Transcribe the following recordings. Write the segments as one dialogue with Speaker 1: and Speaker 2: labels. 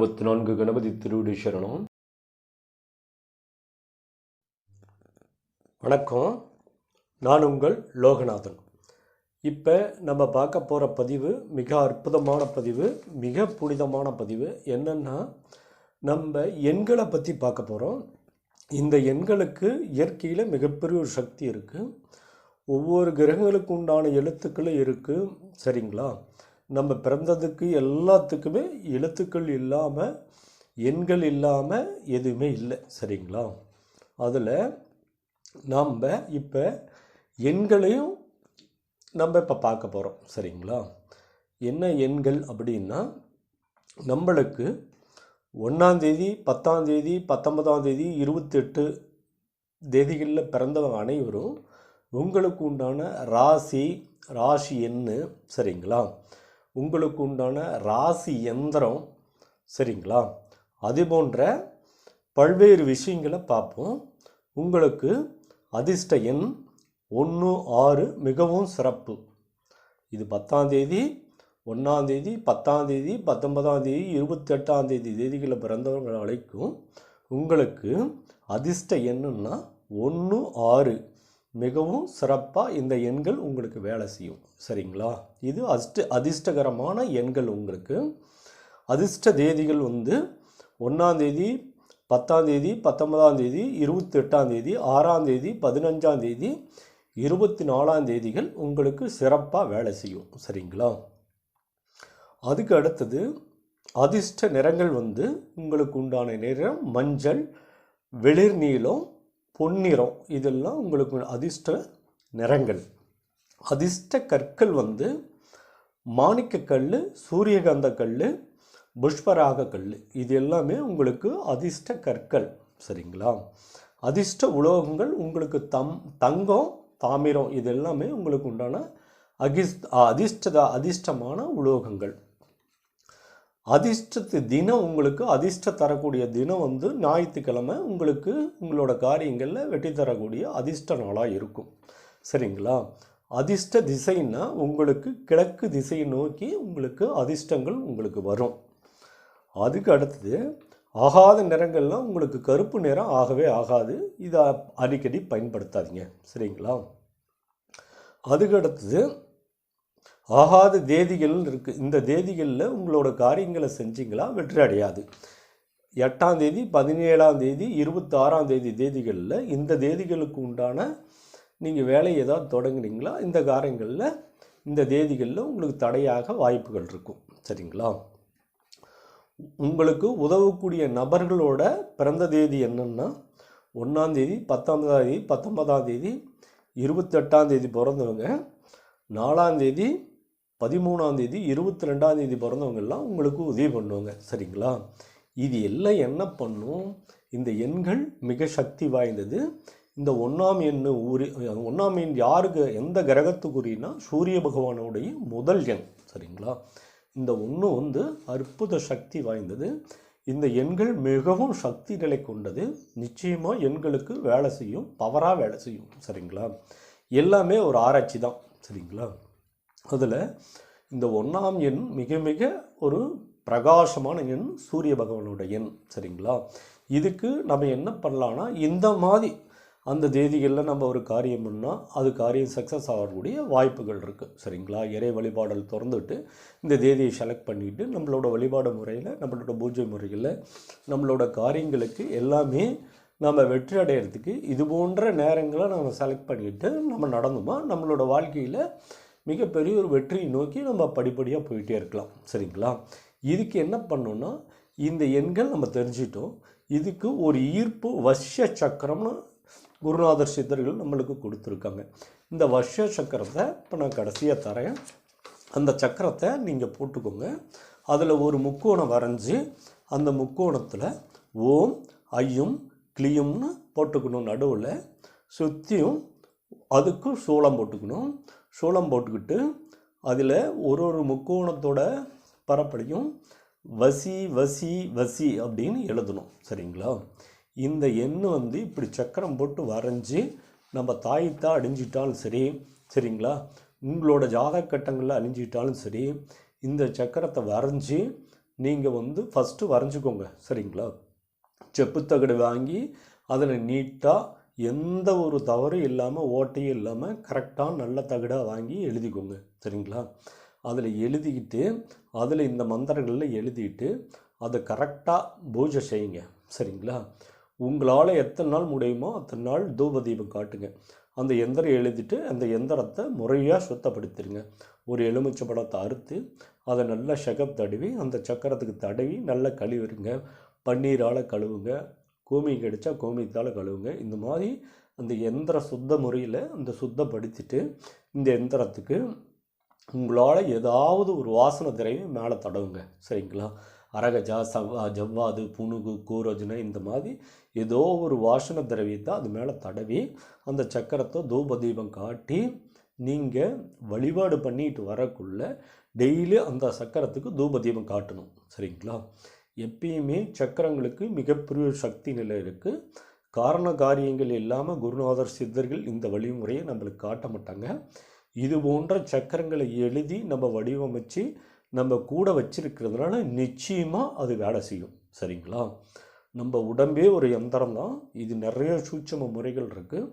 Speaker 1: அறுபத்தி நான்கு கணபதி திருவிடி சரணம். வணக்கம். நான் உங்கள் லோகநாதன். இப்போ நம்ம பார்க்க போகிற பதிவு மிக அற்புதமான பதிவு மிக புனிதமான பதிவு என்னென்னா நம்ம எண்களை பற்றி பார்க்க போகிறோம் இந்த எண்களுக்கு இயற்கையில் மிகப்பெரிய ஒரு சக்தி இருக்குது ஒவ்வொரு கிரகங்களுக்கு உண்டான எழுத்துக்களும் இருக்குது சரிங்களா? நம்ம பிறந்ததுக்கு எல்லாத்துக்குமே எழுத்துக்கள் இல்லாமல் எண்கள் இல்லாமல் எதுவுமே இல்லை. சரிங்களா? அதில் நாம் இப்போ எண்களையும் நம்ம இப்போ பார்க்க போகிறோம் சரிங்களா? என்ன எண்கள் அப்படின்னா நம்மளுக்கு ஒன்றாந்தேதி பத்தாந்தேதி பத்தொன்பதாந்தேதி இருபத்தெட்டு தேதிகளில் பிறந்தவங்க அனைவரும் உங்களுக்கு உண்டான ராசி ராசி எண்ணு. சரிங்களா? உங்களுக்கு உண்டான ராசி எந்திரம் சரிங்களா? அது போன்ற பல்வேறு விஷயங்களை பார்ப்போம். உங்களுக்கு அதிர்ஷ்ட எண் ஒன்று ஆறு மிகவும் சிறப்பு. இது பத்தாந்தேதி ஒன்றாந்தேதி பத்தாந்தேதி பத்தொன்பதாந்தேதி இருபத்தெட்டாந்தேதி தேதிகளை பிறந்தவர்கள் அழைக்கும். உங்களுக்கு அதிர்ஷ்ட எண்ணுன்னா ஒன்று ஆறு. மிகவும் சிறப்பாக இந்த எண்கள் உங்களுக்கு வேலை செய்யும். சரிங்களா? இது அஷ்ட அதிர்ஷ்டகரமான எண்கள் உங்களுக்கு. அதிர்ஷ்ட தேதிகள் வந்து ஒன்றாந்தேதி பத்தாந்தேதி பத்தொன்பதாந்தேதி இருபத்தி எட்டாந்தேதி ஆறாந்தேதி பதினஞ்சாந்தேதி இருபத்தி நாலாந்தேதிகள் உங்களுக்கு சிறப்பாக வேலை செய்யும். சரிங்களா? அதுக்கு அடுத்தது அதிர்ஷ்ட நிறங்கள் வந்து உங்களுக்கு உண்டான நிறம் மஞ்சள் வெளிர் நீளம் பொன்னிறம். இதெல்லாம் உங்களுக்கு அதிர்ஷ்ட நிறங்கள். அதிர்ஷ்ட கற்கள் வந்து மாணிக்கக்கல் சூரியகாந்த கல் புஷ்பராக கல் இது எல்லாமே உங்களுக்கு அதிர்ஷ்ட கற்கள். சரிங்களா? அதிர்ஷ்ட உலோகங்கள் உங்களுக்கு தம் தங்கம் தாமிரம் இது எல்லாமே உங்களுக்கு உண்டான அகிஸ் அதிர்ஷ்ட அதிர்ஷ்டமான உலோகங்கள். அதிர்ஷ்டத்து தினம் உங்களுக்கு அதிர்ஷ்ட தரக்கூடிய தினம் வந்து ஞாயிற்றுக்கிழமை உங்களுக்கு உங்களோட காரியங்களில் வெற்றி தரக்கூடிய அதிர்ஷ்ட நாளாக இருக்கும். சரிங்களா? அதிர்ஷ்ட திசைன்னா உங்களுக்கு கிழக்கு திசையை நோக்கி உங்களுக்கு அதிர்ஷ்டங்கள் உங்களுக்கு வரும். அதுக்கு அடுத்தது ஆகாத நிறங்கள்லாம் உங்களுக்கு கருப்பு நிறம் ஆகவே ஆகாது. இதை அடிக்கடி பயன்படுத்தாதீங்க. சரிங்களா? அதுக்கு அடுத்தது ஆகாத தேதிகள் இருக்குது இந்த தேதிகளில் உங்களோட காரியங்களை செஞ்சிங்களா? வெற்றி அடையாது. எட்டாம் தேதி பதினேழாம் தேதி இருபத்தாறாம் தேதி தேதிகளில் இந்த தேதிகளுக்கு உண்டான நீங்கள் வேலை ஏதாவது தொடங்குனீங்களா? இந்த காரியங்களில் இந்த தேதிகளில் உங்களுக்கு தடையாக வாய்ப்புகள் இருக்கும். சரிங்களா? உங்களுக்கு உதவக்கூடிய நபர்களோட பிறந்த தேதி என்னென்னா ஒன்றாந்தேதி பத்தாம் தேதி பத்தொன்பதாம் தேதி இருபத்தெட்டாம் தேதி பிறந்தவங்க நாலாந்தேதி தேதி தேதி இருபத்தி ரெண்டாம் தேதி பிறந்தவங்கெல்லாம் உங்களுக்கு உதவி பண்ணுவாங்க. சரிங்களா? இது எல்லாம் என்ன பண்ணும்? இந்த எண்கள் மிக சக்தி வாய்ந்தது. இந்த ஒன்றாம் எண்ணு ஊரி ஒன்றாம் எண் யாருக்கு எந்த கிரகத்துக்குரியனா சூரிய பகவானுடைய முதல் எண். சரிங்களா? இந்த ஒன்று வந்து அற்புத சக்தி வாய்ந்தது. இந்த எண்கள் மிகவும் சக்தி நிலை கொண்டது. நிச்சயமாக எண்களுக்கு வேலை செய்யும் பவராக வேலை செய்யும். சரிங்களா? எல்லாமே ஒரு ஆராய்ச்சி தான். சரிங்களா? அதில் இந்த ஒன்றாம் எண் மிக மிக ஒரு பிரகாசமான எண் சூரிய பகவானோட எண் சரிங்களா? இதுக்கு நம்ம என்ன பண்ணலான்னா இந்த மாதிரி அந்த தேதிகளில் நம்ம ஒரு காரியம் பண்ணால் அது காரியம் சக்ஸஸ் ஆகக்கூடிய வாய்ப்புகள் இருக்குது சரிங்களா? இறை வழிபாடல் திறந்துட்டு இந்த தேதியை செலக்ட் பண்ணிவிட்டு நம்மளோட வழிபாடு முறையில் நம்மளோட பூஜை முறைகளில் நம்மளோட காரியங்களுக்கு எல்லாமே நம்ம வெற்றி அடையிறதுக்கு இது போன்ற நேரங்களை நம்ம செலக்ட் பண்ணிவிட்டு நம்ம நடந்துமா நம்மளோட வாழ்க்கையில் மிகப்பெரிய ஒரு வெற்றியை நோக்கி நம்ம படிப்படியாக போயிட்டே இருக்கலாம். சரிங்களா? இதுக்கு என்ன பண்ணோன்னா இந்த எண்கள் நம்ம தெரிஞ்சிட்டோம். இதுக்கு ஒரு ஈர்ப்பு வஷ்ய சக்கரம்னு குருநாதர் சித்தர்கள் நம்மளுக்கு கொடுத்துருக்காங்க. இந்த வர்ஷ சக்கரத்தை இப்போ நான் கடைசியாக தரேன். அந்த சக்கரத்தை நீங்கள் போட்டுக்கோங்க. அதில் ஒரு முக்கோணம் வரைஞ்சி அந்த முக்கோணத்தில் ஓம் ஐயும் கிளியும்னு போட்டுக்கணும் நடுவில். சுற்றியும் அதுக்கும் சூளம் போட்டுக்கணும். சூளம் போட்டுக்கிட்டு அதில் ஒரு ஒரு முக்கோணத்தோட பரப்படியும் வசி வசி வசி அப்படின்னு எழுதணும். சரிங்களா? இந்த எண் வந்து இப்படி சக்கரம் போட்டு வரைஞ்சி நம்ம தாய்த்தா அடிஞ்சிட்டாலும் சரி சரிங்களா? உங்களோட ஜாதக கட்டங்களில் அழிஞ்சிட்டாலும் சரி இந்த சக்கரத்தை வரைஞ்சி நீங்கள் வந்து ஃபஸ்ட்டு வரைஞ்சிக்கோங்க. சரிங்களா? செப்புத்தகடு வாங்கி அதில் நீட்டாக எந்த ஒரு தவறும் இல்லாமல் ஓட்டையும் இல்லாமல் கரெக்டாக நல்ல தகடாக வாங்கி எழுதிக்கோங்க. சரிங்களா? அதில் எழுதிக்கிட்டு அதில் இந்த மந்திரங்களில் எழுதிட்டு அதை கரெக்டாக பூஜை செய்யுங்க. சரிங்களா? உங்களால் எத்தனை நாள் முடியுமோ அத்தனை நாள் தூப தீபம் காட்டுங்க. அந்த எந்திரம் எழுதிட்டு அந்த எந்திரத்தை முறையாக சுத்தப்படுத்திடுங்க ஒரு எலுமிச்சை பழத்தை அறுத்து அதை நல்லா செகப் தடவி அந்த சக்கரத்துக்கு தடவி நல்லா கழுவிடுங்க பன்னீரால் கழுவுங்க. கோமி கிடைச்சா கோமியத்தால் கழுவுங்க. இந்த மாதிரி அந்த எந்திர சுத்த முறையில் அந்த சுத்தப்படுத்திட்டு இந்த எந்திரத்துக்கு உங்களால் ஏதாவது ஒரு வாசனை திரையும் மேலே தடவுங்க. சரிங்களா? அரகஜா சவ்வா ஜவ்வாது புணுகு கூரோஜனை இந்த மாதிரி ஏதோ ஒரு வாசன திரவியத்தை அது மேலே தடவி அந்த சக்கரத்தை தூப தீபம் காட்டி நீங்கள் வழிபாடு பண்ணிட்டு வரக்குள்ள டெய்லி அந்த சக்கரத்துக்கு தூப தீபம் காட்டணும். சரிங்களா? எப்பயுமே சக்கரங்களுக்கு மிகப்பெரிய சக்தி நிலை இருக்குது காரண காரியங்கள் இல்லாமல் குருநாதர் சித்தர்கள் இந்த வழிமுறையை நம்மளுக்கு காட்ட மாட்டாங்க. இது போன்ற சக்கரங்களை எழுதி நம்ம வடிவமைச்சு நம்ம கூட வச்சிருக்கிறதுனால நிச்சயமாக அது வேலை செய்யும். சரிங்களா? நம்ம உடம்பே ஒரு எந்திரம் தான். இது நிறைய சூட்சம முறைகள் இருக்குது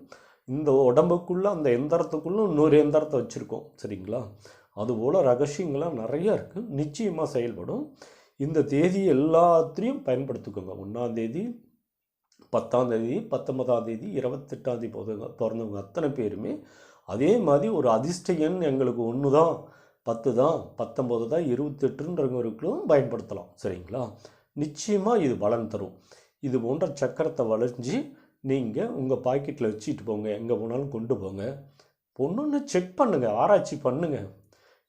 Speaker 1: இந்த உடம்புக்குள்ளே அந்த எந்திரத்துக்குள்ளே இன்னொரு எந்திரத்தை வச்சுருக்கோம். சரிங்களா? அதுபோல் ரகசியங்கள்லாம் நிறையா இருக்குது நிச்சயமாக செயல்படும். இந்த தேதி எல்லாத்தையும் பயன்படுத்திக்கோங்க. ஒன்றாந்தேதி பத்தாந்தேதி பத்தொன்பதாம் தேதி இருபத்தெட்டாம் தேதி பிறந்தவங்க பிறந்தவங்க அத்தனை பேருமே அதே மாதிரி ஒரு அதிர்ஷ்ட எண் எங்களுக்கு ஒன்று தான் பத்து தான் பத்தொம்போது தான் இருபத்தெட்டுன்றவங்களுக்கும் பயன்படுத்தலாம். சரிங்களா? நிச்சயமாக இது பலன் தரும். இது போன்ற சக்கரத்தை வளைஞ்சி நீங்கள் உங்கள் பாக்கெட்டில் வச்சுட்டு போங்க. எங்கே போனாலும் கொண்டு போங்க. பொண்ணுன்னு செக் பண்ணுங்கள் ஆராய்ச்சி பண்ணுங்கள்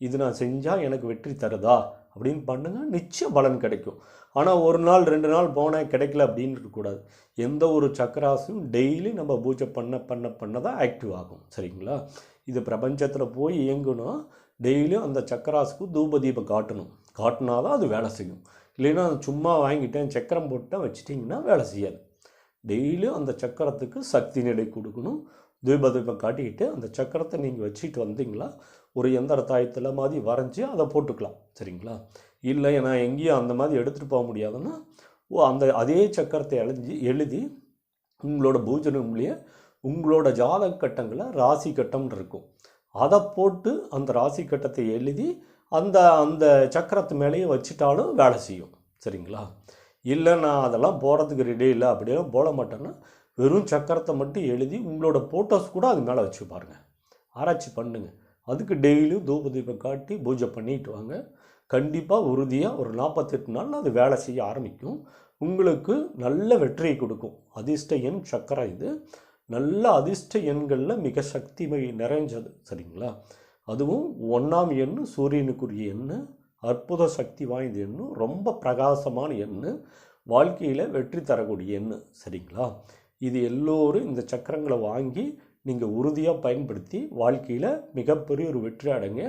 Speaker 1: இது நான் செஞ்சால் எனக்கு வெற்றி தருதா? அப்படின்னு பண்ணுங்கள் நிச்சயம் பலன் கிடைக்கும். ஆனால் ஒரு நாள் ரெண்டு நாள் போனால் கிடைக்கல அப்படின்னு இருக்கக்கூடாது. எந்த ஒரு சக்கராசும் டெய்லி நம்ம பூஜை பண்ண பண்ண பண்ண தான் ஆக்டிவ் ஆகும். சரிங்களா? இது பிரபஞ்சத்தில் போய் இயங்கணும். டெய்லியும் அந்த சக்கராசுக்கு தூப தீபம் காட்டணும். காட்டினா தான் அது வேலை செய்யும். இல்லைன்னா சும்மா வாங்கிட்டேன் சக்கரம் போட்டேன் வச்சிட்டிங்கன்னா வேலை செய்யாது. டெய்லியும் அந்த சக்கரத்துக்கு சக்தி நிலை கொடுக்கணும். தீப தீபம் காட்டிக்கிட்டு அந்த சக்கரத்தை நீங்கள் வச்சுட்டு வந்தீங்களா ஒரு எந்திர தாயத்தில் மாதிரி வரைஞ்சி அதை போட்டுக்கலாம். சரிங்களா? இல்லை நான் எங்கேயும் அந்த மாதிரி எடுத்துகிட்டு போக முடியாதுன்னா ஓ அந்த அதே சக்கரத்தை எழுதி எழுதி உங்களோட பூஜனம்லேயே உங்களோட ஜாதக கட்டங்களை ராசி கட்டம்னு இருக்கும். அதை போட்டு அந்த ராசி கட்டத்தை எழுதி அந்த அந்த சக்கரத்து மேலேயே வச்சுட்டாலும் வேலை செய்யும். சரிங்களா? இல்லை நான் அதெல்லாம் போகிறதுக்கு ரெடி இல்லை அப்படியே போட மாட்டேன்னா வெறும் சக்கரத்தை மட்டும் எழுதி உங்களோட ஃபோட்டோஸ் கூட அது மேலே வச்சு பாருங்கள் ஆராய்ச்சி பண்ணுங்கள் அதுக்கு டெய்லியும் தூப தீபம் காட்டி பூஜை பண்ணிட்டு வாங்க. கண்டிப்பாக உறுதியாக ஒரு நாற்பத்தெட்டு நாள் அது வேலை செய்ய ஆரம்பிக்கும். உங்களுக்கு நல்ல வெற்றியை கொடுக்கும். அதிர்ஷ்ட எண் சக்கரம் இது. நல்ல அதிர்ஷ்ட எண்களில் மிக சக்தி நிறைஞ்சது. சரிங்களா? அதுவும் ஒன்றாம் எண் சூரியனுக்குரிய எண் அற்புத சக்தி வாய்ந்த எண்ணு. ரொம்ப பிரகாசமான எண்ணு. வாழ்க்கையில் வெற்றி தரக்கூடிய எண் சரிங்களா? இது எல்லோரும் இந்த சக்கரங்களை வாங்கி நீங்கள் உறுதியாக பயன்படுத்தி வாழ்க்கையில் மிகப்பெரிய ஒரு வெற்றி அடைங்க.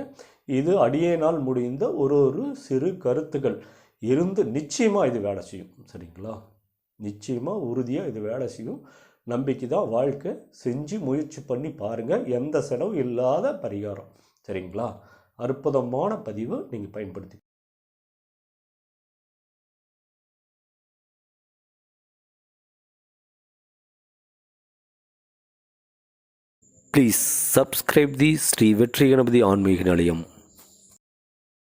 Speaker 1: இது அடியேனால் முடிந்த ஒரு ஒரு சிறு கருத்துக்கள். இருந்து நிச்சயமாக இது வேலை செய்யும். சரிங்களா? நிச்சயமாக உறுதியாக இது வேலை செய்யும். நம்பிக்கை தான் வாழ்க்கை. செஞ்சு முயற்சி பண்ணி பாருங்கள் எந்த செலவும் இல்லாத பரிகாரம். சரிங்களா? அற்புதமான பதிவு நீங்கள் பயன்படுத்தி
Speaker 2: ப்ளீஸ் சப்ஸ்கிரைப் தி ஸ்ரீ வெற்றி கணபதி ஆன்மீக நிலையம்